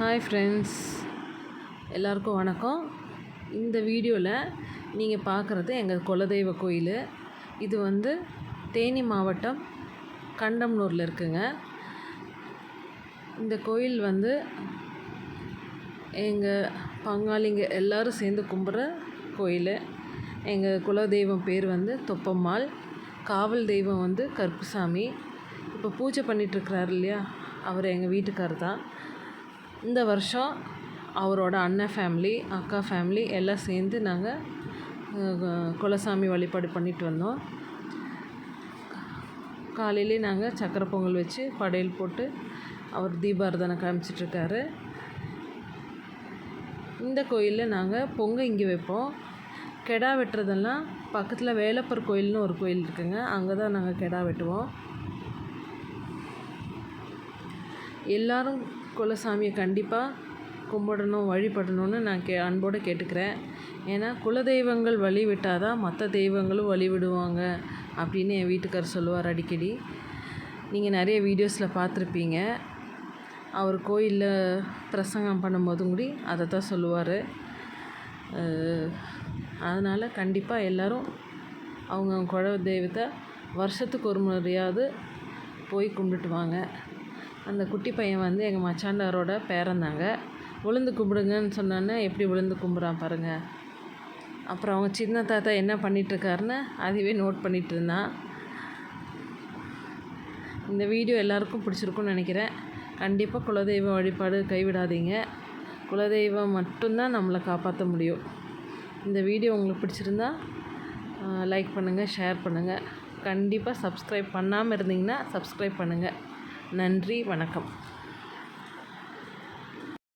Hi friends எல்லாருக்கும் வணக்கம். இந்த வீடியோவில் நீங்கள் பார்க்குறது எங்கள் குலதெய்வ கோயில். இது வந்து தேனி மாவட்டம் கண்டம்னூரில் இருக்குங்க. இந்த கோயில் வந்து எங்கள் பங்காளிங்க எல்லோரும் சேர்ந்து கும்பிட்ற கோயில். எங்கள் குலதெய்வம் பேர் வந்து தொப்பம்மாள். காவல் தெய்வம் வந்து கருப்புசாமி. இப்போ பூஜை பண்ணிகிட்ருக்கிறாரு இல்லையா? அவர் எங்கள் வீட்டுக்கார் தான். இந்த வருஷம் அவரோட அண்ணன் ஃபேமிலி அக்கா ஃபேமிலி எல்லாம் சேர்ந்து நாங்கள் குலசாமி வழிபாடு பண்ணிட்டு வந்தோம். காலையிலே நாங்கள் சக்கரை பொங்கல் வச்சு படையல் போட்டு அவர் தீபாரதனை காமிச்சிட்ருக்காரு இந்த கோயிலில் நாங்கள் பொங்கல் இங்கே வைப்போம். கெடா வெட்டுறதெல்லாம் பக்கத்தில் வேலப்பர் கோயில்னு ஒரு கோயில் இருக்குங்க. அங்கே தான் நாங்கள் கெடா வெட்டுவோம். எல்லோரும் குலசாமியை கண்டிப்பாக கும்பிடணும் வழிபடணும்னு நான் கே அன்போடு கேட்டுக்கிறேன். ஏன்னா குலதெய்வங்கள் வழி விட்டால் தான் மற்ற தெய்வங்களும் வழி விடுவாங்க அப்படின்னு என் வீட்டுக்கார் சொல்லுவார் அடிக்கடி. நீங்கள் நிறைய வீடியோஸில் பார்த்துருப்பீங்க. அவர் கோயிலில் பிரசங்கம் பண்ணும்போதும் கூடி அதை தான் சொல்லுவார் அதனால் கண்டிப்பாக எல்லோரும் அவங்க குல தெய்வத்தை வருஷத்துக்கு ஒரு முறையாவது போய் கும்பிட்டு வாங்க அந்த குட்டி பையன் வந்து எங்கள் மச்சாண்டாரோட பேரந்தாங்க. விழுந்து கும்பிடுங்கன்னு சொன்னோன்னே எப்படி விழுந்து கும்பிட்றான் பாருங்கள் அப்புறம் அவங்க சின்ன தாத்தா என்ன பண்ணிகிட்ருக்காருன்னு அதுவே நோட் பண்ணிகிட்டு இருந்தான் இந்த வீடியோ எல்லாருக்கும் பிடிச்சிருக்குன்னு நினைக்கிறேன். கண்டிப்பாக குலதெய்வ வழிபாடு கைவிடாதீங்க. குலதெய்வம் மட்டும்தான் நம்மளை காப்பாற்ற முடியும். இந்த வீடியோ உங்களுக்கு பிடிச்சிருந்தா லைக் பண்ணுங்கள் ஷேர் பண்ணுங்கள் கண்டிப்பாக சப்ஸ்கிரைப் பண்ணாமல் இருந்தீங்கன்னா சப்ஸ்கிரைப் பண்ணுங்கள் நன்றி வணக்கம்.